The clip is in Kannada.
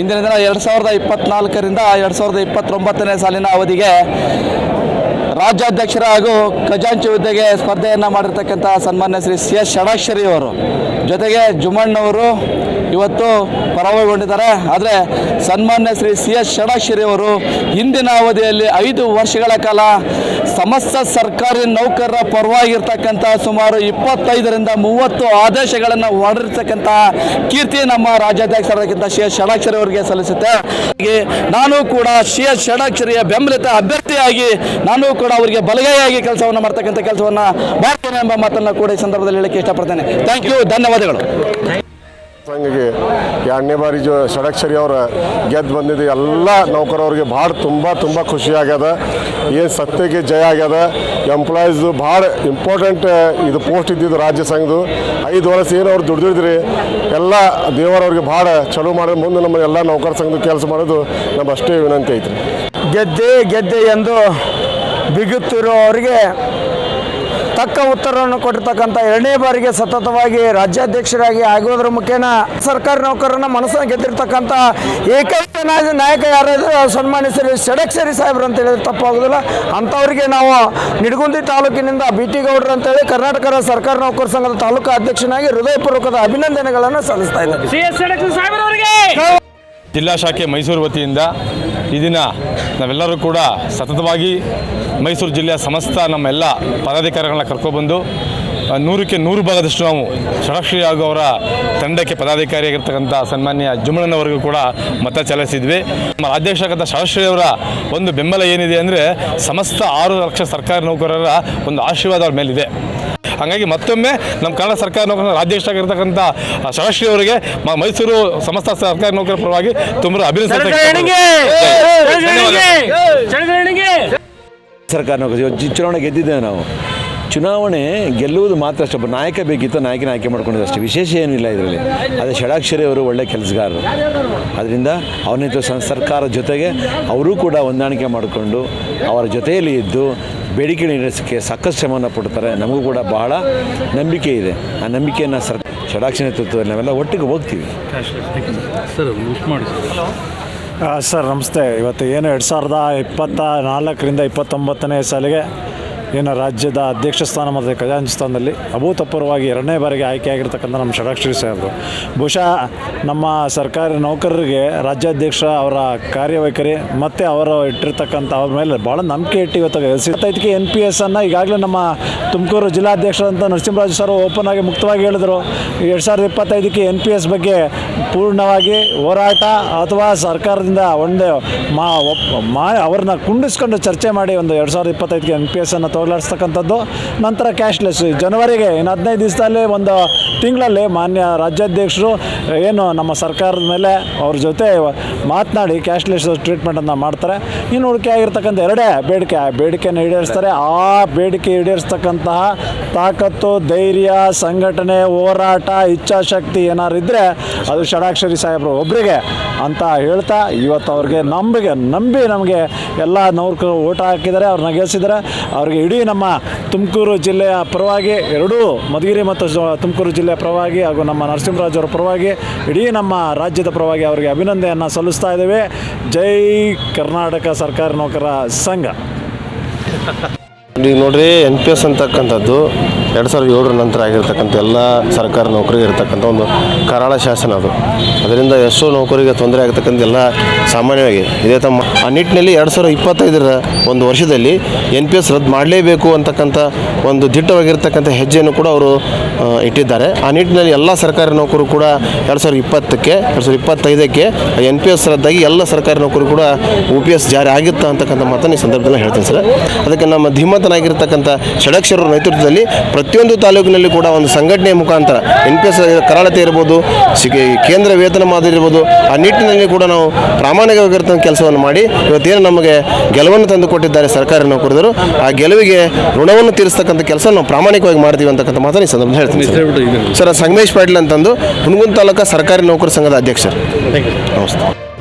ಇಂದಿನ ದಿನ ಎರಡು ಸಾವಿರದ ಇಪ್ಪತ್ನಾಲ್ಕರಿಂದ ಎರಡು ಸಾವಿರದ ಇಪ್ಪತ್ತೊಂಬತ್ತನೇ ಸಾಲಿನ ಅವಧಿಗೆ ರಾಜ್ಯಾಧ್ಯಕ್ಷರ ಹಾಗೂ ಖಜಾಂಚಿ ಹುದ್ದೆಗೆ ಸ್ಪರ್ಧೆಯನ್ನು ಮಾಡಿರ್ತಕ್ಕಂಥ ಸನ್ಮಾನ್ಯ ಶ್ರೀ ಸಿ ಎಸ್ ಷಡಾಕ್ಷರಿ ಅವರು. ಜೊತೆಗೆ ಜುಮಣ್ಣವರು ಇವತ್ತು ಪರಾಭವಗೊಂಡಿದ್ದಾರೆ ಆದರೆ ಸನ್ಮಾನ್ಯ ಶ್ರೀ ಸಿ ಎಸ್ ಷಡಾಕ್ಷರಿ ಅವರು ಹಿಂದಿನ ಅವಧಿಯಲ್ಲಿ ಐದು ವರ್ಷಗಳ ಕಾಲ ಸಮಸ್ತ ಸರ್ಕಾರಿ ನೌಕರರ ಪರವಾಗಿರ್ತಕ್ಕಂಥ ಸುಮಾರು ಇಪ್ಪತ್ತೈದರಿಂದ ಮೂವತ್ತು ಆದೇಶಗಳನ್ನು ಹೊರಡಿರ್ತಕ್ಕಂಥ ಕೀರ್ತಿ ನಮ್ಮ ರಾಜ್ಯಾಧ್ಯಕ್ಷರಾಗಿದ್ದ ಶ್ರೀ ಷಡಾಕ್ಷರಿ ಅವರಿಗೆ ಸಲ್ಲಿಸುತ್ತೆ. ಹಾಗೆ ನಾನು ಕೂಡ ಶ್ರೀ ಷಡಾಕ್ಷರಿಯ ಬೆಂಬಲಿತ ಅಭ್ಯರ್ಥಿಯಾಗಿ ನಾನು ಕೂಡ ಅವರಿಗೆ ಬಲಗೈಯಾಗಿ ಕೆಲಸವನ್ನು ಮಾಡ್ತಕ್ಕಂಥ ಕೆಲಸವನ್ನು ಮಾಡ್ತೇನೆ ಎಂಬ ಮಾತನ್ನು ಕೂಡ ಈ ಸಂದರ್ಭದಲ್ಲಿ ಹೇಳಕ್ಕೆ ಇಷ್ಟಪಡ್ತೇನೆ. ಥ್ಯಾಂಕ್ ಯು ಧನ್ಯವಾದಗಳು. ಸಂಘಗೆ ಎರಡನೇ ಬಾರಿ ಜೋ ಷಡಕ್ಷರಿ ಅವರ ಗೆದ್ದು ಬಂದಿದ್ದು ಎಲ್ಲ ನೌಕರವ್ರಿಗೆ ಭಾಳ ತುಂಬ ತುಂಬ ಖುಷಿ ಆಗ್ಯದ. ಏನು ಸತ್ಯಕ್ಕೆ ಜಯ ಆಗ್ಯದ. ಎಂಪ್ಲಾಯೀಸ್ದು ಭಾಳ ಇಂಪಾರ್ಟೆಂಟ್ ಇದು ಪೋಸ್ಟ್ ಇದ್ದಿದ್ದು ರಾಜ್ಯ ಸಂಘದು ಐದು ವರ್ಷ ಏನು ಅವ್ರು ದುಡ್ದಿದ್ರಿ. ಎಲ್ಲ ದೇವರವ್ರಿಗೆ ಭಾಳ ಚಲೋ ಮಾಡಿದ ಮುಂದೆ ನಮ್ಮ ಎಲ್ಲ ನೌಕರ ಸಂಘದ ಕೆಲಸ ಮಾಡೋದು ನಮ್ಮ ಅಷ್ಟೇ ವಿನಂತಿ ಐತ್ರಿ. ಗೆದ್ದೆ ಗೆದ್ದೆ ಎಂದು ಬಿಗುತ್ತಿರುವವರಿಗೆ ತಕ್ಕ ಉತ್ತರವನ್ನು ಕೊಟ್ಟಿರ್ತಕ್ಕಂಥ ಎರಡನೇ ಬಾರಿಗೆ ಸತತವಾಗಿ ರಾಜ್ಯಾಧ್ಯಕ್ಷರಾಗಿ ಆಗೋದ್ರ ಮುಖೇನ ಸರ್ಕಾರಿ ನೌಕರರನ್ನ ಮನಸ್ಸನ್ನು ಗೆದ್ದಿರ್ತಕ್ಕಂಥ ಏಕೈಕ ನಾಯ- ನಾಯಕ ಯಾರಾದರೂ ಸನ್ಮಾನ್ಯ ಸರಿ ಷಡಕ್ಷರಿ ಸಾಹೇಬ್ರು ಅಂತ ಹೇಳಿದ್ರೆ ತಪ್ಪಾಗೋದಿಲ್ಲ. ಅಂಥವ್ರಿಗೆ ನಾವು ನಿಡಗುಂದಿ ತಾಲೂಕಿನಿಂದ ಬಿ ಟಿ ಗೌಡ್ರು ಅಂತೇಳಿ ಕರ್ನಾಟಕ ಸರ್ಕಾರ ಸರ್ಕಾರಿ ನೌಕರ ಸಂಘದ ತಾಲೂಕು ಅಧ್ಯಕ್ಷನಾಗಿ ಹೃದಯಪೂರ್ವಕದ ಅಭಿನಂದನೆಗಳನ್ನು ಸಲ್ಲಿಸ್ತಾ ಇದ್ದಾರೆ. ಜಿಲ್ಲಾ ಶಾಖೆ ಮೈಸೂರು ವತಿಯಿಂದ ಈ ದಿನ ನಾವೆಲ್ಲರೂ ಕೂಡ ಸತತವಾಗಿ ಮೈಸೂರು ಜಿಲ್ಲೆಯ ಸಮಸ್ತ ನಮ್ಮೆಲ್ಲ ಪದಾಧಿಕಾರಿಗಳನ್ನ ಕರ್ಕೊಬಂದು ನೂರಕ್ಕೆ ನೂರು ಭಾಗದಷ್ಟು ನಾವು ಷಡಕ್ಷರಿ ಹಾಗೂ ಅವರ ತಂಡಕ್ಕೆ ಪದಾಧಿಕಾರಿಯಾಗಿರ್ತಕ್ಕಂಥ ಸನ್ಮಾನ್ಯ ಜುಮ್ಮಣ್ಣನವರೆಗೂ ಕೂಡ ಮತ ಚಲಾಯಿಸಿದ್ವಿ. ನಮ್ಮ ರಾಜ್ಯಾಧ್ಯಕ್ಷರಾದಂಥ ಷಡಾಕ್ಷರಿ ಅವರ ಒಂದು ಬೆಂಬಲ ಏನಿದೆ ಅಂದರೆ, ಸಮಸ್ತ ಆರು ಲಕ್ಷ ಸರ್ಕಾರಿ ನೌಕರರ ಒಂದು ಆಶೀರ್ವಾದ ಅವ್ರ ಮೇಲಿದೆ. ಹಾಗಾಗಿ ಮತ್ತೊಮ್ಮೆ ನಮ್ಮ ಕನ್ನಡ ಸರ್ಕಾರ ನೌಕರ ರಾಜ್ಯಾಧ್ಯಕ್ಷರಾಗಿರ್ತಕ್ಕಂಥ ಶರಶ್ರೀ ಅವರಿಗೆ ಮ- ಮೈಸೂರು ಸಮಸ್ತ ಸರ್ಕಾರಿ ನೌಕರರ ಪರವಾಗಿ ತುಂಬ ಅಭಿನಂದನೆ ಸರ್ಕಾರ ನೌಕರಿ ಚುನಾವಣೆ ಗೆದ್ದಿದ್ದೇವೆ ನಾವು. ಚುನಾವಣೆ ಗೆಲ್ಲುವುದು ಮಾತ್ರ ಅಷ್ಟೇ ಒಬ್ಬ ನಾಯಕ ಬೇಕಿತ್ತು ನಾಯಕನ ಆಯ್ಕೆ ಮಾಡ್ಕೊಂಡಿದ್ದು ಅಷ್ಟೇ. ವಿಶೇಷ ಏನಿಲ್ಲ ಇದರಲ್ಲಿ. ಅದೇ ಷಡಾಕ್ಷರಿ ಅವರು ಒಳ್ಳೆ ಕೆಲಸಗಾರರು. ಅದರಿಂದ ಅವನಿತ್ತು ಸರ್ಕಾರ ಜೊತೆಗೆ ಅವರೂ ಕೂಡ ಹೊಂದಾಣಿಕೆ ಮಾಡಿಕೊಂಡು ಅವರ ಜೊತೆಯಲ್ಲಿ ಇದ್ದು ಬೇಡಿಕೆ ಈಡೇರಿಸೋಕ್ಕೆ ಸಾಕಷ್ಟು ಶ್ರಮವನ್ನು ಪಡ್ತಾರೆ. ನಮಗೂ ಕೂಡ ಬಹಳ ನಂಬಿಕೆ ಇದೆ. ಆ ನಂಬಿಕೆಯನ್ನು ಸರ್ ಷಡಾಕ್ಷಿ ನೇತೃತ್ವದಲ್ಲಿ ನಾವೆಲ್ಲ ಒಟ್ಟಿಗೆ ಹೋಗ್ತೀವಿ. ಆ, ಸರ್ ನಮಸ್ತೆ. ಇವತ್ತು ಏನು ಎರಡು ಸಾವಿರದ ಇಪ್ಪತ್ತ ನಾಲ್ಕರಿಂದ ಇಪ್ಪತ್ತೊಂಬತ್ತನೇ ಸಾಲಿಗೆ ಏನು ರಾಜ್ಯದ ಅಧ್ಯಕ್ಷ ಸ್ಥಾನ ಮತ್ತು ಖಜಾಂಚಿ ಸ್ಥಾನದಲ್ಲಿ ಅಭೂತಪೂರ್ವವಾಗಿ ಎರಡನೇ ಬಾರಿಗೆ ಆಯ್ಕೆಯಾಗಿರ್ತಕ್ಕಂಥ ನಮ್ಮ ಷಡಾಕ್ಷರಿ ಸಾಹೇಬರು ಬಹುಶಃ ನಮ್ಮ ಸರ್ಕಾರಿ ನೌಕರರಿಗೆ ರಾಜ್ಯಾಧ್ಯಕ್ಷ ಅವರ ಕಾರ್ಯವೈಖರಿ ಮತ್ತು ಅವರು ಇಟ್ಟಿರ್ತಕ್ಕಂಥ ಅವ್ರ ಮೇಲೆ ಭಾಳ ನಂಬಿಕೆ ಇಟ್ಟು ಇವತ್ತು ಇಪ್ಪತ್ತೈದಕ್ಕೆ ಎನ್ ಪಿ ಎಸ್ ಅನ್ನು ಈಗಾಗಲೇ ನಮ್ಮ ತುಮಕೂರು ಜಿಲ್ಲಾಧ್ಯಕ್ಷರಂತ ನರಸಿಂಹರಾಜು ಸರ್ ಓಪನ್ ಆಗಿ ಮುಕ್ತವಾಗಿ ಹೇಳಿದರು. ಎರಡು ಸಾವಿರದ ಇಪ್ಪತ್ತೈದಕ್ಕೆ ಎನ್ ಪಿ ಎಸ್ ಬಗ್ಗೆ ಪೂರ್ಣವಾಗಿ ಹೋರಾಟ ಅಥವಾ ಸರ್ಕಾರದಿಂದ ಒಂದು ಮಾ ಅವ್ರನ್ನ ಕುಂಡಿಸ್ಕೊಂಡು ಚರ್ಚೆ ಮಾಡಿ ಒಂದು ಎರಡು ಸಾವಿರದ ಇಪ್ಪತ್ತೈದಕ್ಕೆ ಎನ್ ಪಿ ಎಸ್ ಅನ್ನು ತೊಗೊಳಾಡಿಸ್ತಕ್ಕಂಥದ್ದು ನಂತರ ಕ್ಯಾಶ್ಲೆಸ್ ಜನವರಿಗೆ ಇನ್ನು ಹದಿನೈದು ದಿವಸದಲ್ಲಿ ಒಂದು ತಿಂಗಳಲ್ಲಿ ಮಾನ್ಯ ರಾಜ್ಯಾಧ್ಯಕ್ಷರು, ಏನು ನಮ್ಮ ಸರ್ಕಾರದ ಮೇಲೆ ಅವ್ರ ಜೊತೆ ಮಾತನಾಡಿ ಕ್ಯಾಶ್ಲೆಸ್ ಟ್ರೀಟ್ಮೆಂಟನ್ನು ಮಾಡ್ತಾರೆ. ಇನ್ನು ಉಳಿಕೆ ಆಗಿರ್ತಕ್ಕಂಥ ಎರಡೇ ಬೇಡಿಕೆ. ಆ ಬೇಡಿಕೆಯನ್ನು ಈಡೇರಿಸ್ತಾರೆ. ಆ ಬೇಡಿಕೆ ಈಡೇರಿಸ್ತಕ್ಕಂತಹ ತಾಕತ್ತು, ಧೈರ್ಯ, ಸಂಘಟನೆ, ಹೋರಾಟ, ಇಚ್ಛಾಶಕ್ತಿ ಏನಾರು ಇದ್ದರೆ ಅದು ಷಡಾಕ್ಷರಿ ಸಾಹೇಬರು ಒಬ್ಬರಿಗೆ ಅಂತ ಹೇಳ್ತಾ ಇವತ್ತು ಅವ್ರಿಗೆ ನಂಬಿಕೆ, ನಂಬಿ ನಮಗೆ ಎಲ್ಲ ನೌಕರು ಓಟ್ ಹಾಕಿದ್ದಾರೆ, ಅವ್ರನ್ನ ಗೆಲ್ಸಿದ್ದಾರೆ. ಅವ್ರಿಗೆ ಇಡೀ ನಮ್ಮ ತುಮಕೂರು ಜಿಲ್ಲೆಯ ಪರವಾಗಿ, ಎರಡೂ ಮಧುಗಿರಿ ಮತ್ತು ತುಮಕೂರು ಜಿಲ್ಲೆಯ ಪರವಾಗಿ ಹಾಗೂ ನಮ್ಮ ನರಸಿಂಹರಾಜ್ ಅವರ ಪರವಾಗಿ ಇಡೀ ನಮ್ಮ ರಾಜ್ಯದ ಪರವಾಗಿ ಅವರಿಗೆ ಅಭಿನಂದನೆಯನ್ನು ಸಲ್ಲಿಸ್ತಾ ಇದ್ದೇವೆ. ಜೈ ಕರ್ನಾಟಕ ಸರ್ಕಾರಿ ನೌಕರ ಸಂಘ. ಈಗ ನೋಡ್ರಿ ಎನ್ ಪಿ ಎಸ್ ಅಂತಕ್ಕಂಥದ್ದು ಎರಡು ಸಾವಿರದ ಏಳರ ನಂತರ ಆಗಿರ್ತಕ್ಕಂಥ ಎಲ್ಲ ಸರ್ಕಾರಿ ನೌಕರಿಗೆ ಇರ್ತಕ್ಕಂಥ ಒಂದು ಕರಾಳ ಶಾಸನ ಅದು. ಅದರಿಂದ ಎಷ್ಟೋ ನೌಕರಿಗೆ ತೊಂದರೆ ಆಗ್ತಕ್ಕಂಥ ಎಲ್ಲ ಸಾಮಾನ್ಯವಾಗಿ ಇದೇ. ತಮ್ಮ ಆ ನಿಟ್ಟಿನಲ್ಲಿ ಎರಡು ಸಾವಿರದ ಇಪ್ಪತ್ತೈದರ ಒಂದು ವರ್ಷದಲ್ಲಿ ಎನ್ ಪಿ ಎಸ್ ರದ್ದು ಮಾಡಲೇಬೇಕು ಅಂತಕ್ಕಂಥ ಒಂದು ದಿಟ್ಟವಾಗಿರ್ತಕ್ಕಂಥ ಹೆಜ್ಜೆಯನ್ನು ಕೂಡ ಅವರು ಇಟ್ಟಿದ್ದಾರೆ. ಆ ನಿಟ್ಟಿನಲ್ಲಿ ಎಲ್ಲ ಸರ್ಕಾರಿ ನೌಕರು ಕೂಡ ಎರಡು ಸಾವಿರದ ಇಪ್ಪತ್ತಕ್ಕೆ, ಎರಡು ಸಾವಿರದ ಇಪ್ಪತ್ತೈದಕ್ಕೆ ಎನ್ ಪಿ ಎಸ್ ರದ್ದಾಗಿ ಎಲ್ಲ ಸರ್ಕಾರಿ ನೌಕರು ಕೂಡ ಯು ಪಿ ಎಸ್ ಜಾರಿ ಆಗಿತ್ತು ಅಂತಕ್ಕಂಥ ಮಾತನ್ನು ಈ ಸಂದರ್ಭದಲ್ಲಿ ಹೇಳ್ತೀನಿ ಸರ್. ಅದಕ್ಕೆ ನಮ್ಮ ಧೀಮಂತನಾಗಿರ್ತಕ್ಕಂಥ ಷಡಕ್ಷರ ನೇತೃತ್ವದಲ್ಲಿ ಪ್ರತಿಯೊಂದು ತಾಲೂಕಿನಲ್ಲಿ ಕೂಡ ಒಂದು ಸಂಘಟನೆಯ ಮುಖಾಂತರ ಎನ್ ಪಿ ಎಸ್ ಕರಾಳತೆ ಇರ್ಬೋದು ಕೇಂದ್ರ ವೇತನ ಮಾದರಿ ಇರ್ಬೋದು ಆ ನಿಟ್ಟಿನಲ್ಲಿ ಕೂಡ ನಾವು ಪ್ರಾಮಾಣಿಕವಾಗಿರ್ತಕ್ಕಂಥ ಕೆಲಸವನ್ನು ಮಾಡಿ ಇವತ್ತೇನು ನಮಗೆ ಗೆಲುವನ್ನು ತಂದುಕೊಟ್ಟಿದ್ದಾರೆ ಸರ್ಕಾರ ನೌಕರರು ಆ ಗೆಲುವಿಗೆ ಋಣವನ್ನು ತೀರಿಸ್ತಕ್ಕಂಥ ಕೆಲಸ ನಾವು ಪ್ರಾಮಾಣಿಕವಾಗಿ ಮಾಡ್ತೀವಿ ಅಂತಕ್ಕಂಥ ಮಾತನ್ನು ಈ ಸಂದರ್ಭದಲ್ಲಿ ಹೇಳ್ತೀನಿ ಸರ್. ಸರ್ ಸಂಗಮೇಶ್ ಪಾಟೀಲ್ ಅಂತಂದು ಹುಣಗುಂದ ತಾಲೂಕು ಸರ್ಕಾರಿ ನೌಕರ ಸಂಘದ ಅಧ್ಯಕ್ಷರು. ನಮಸ್ತೆ.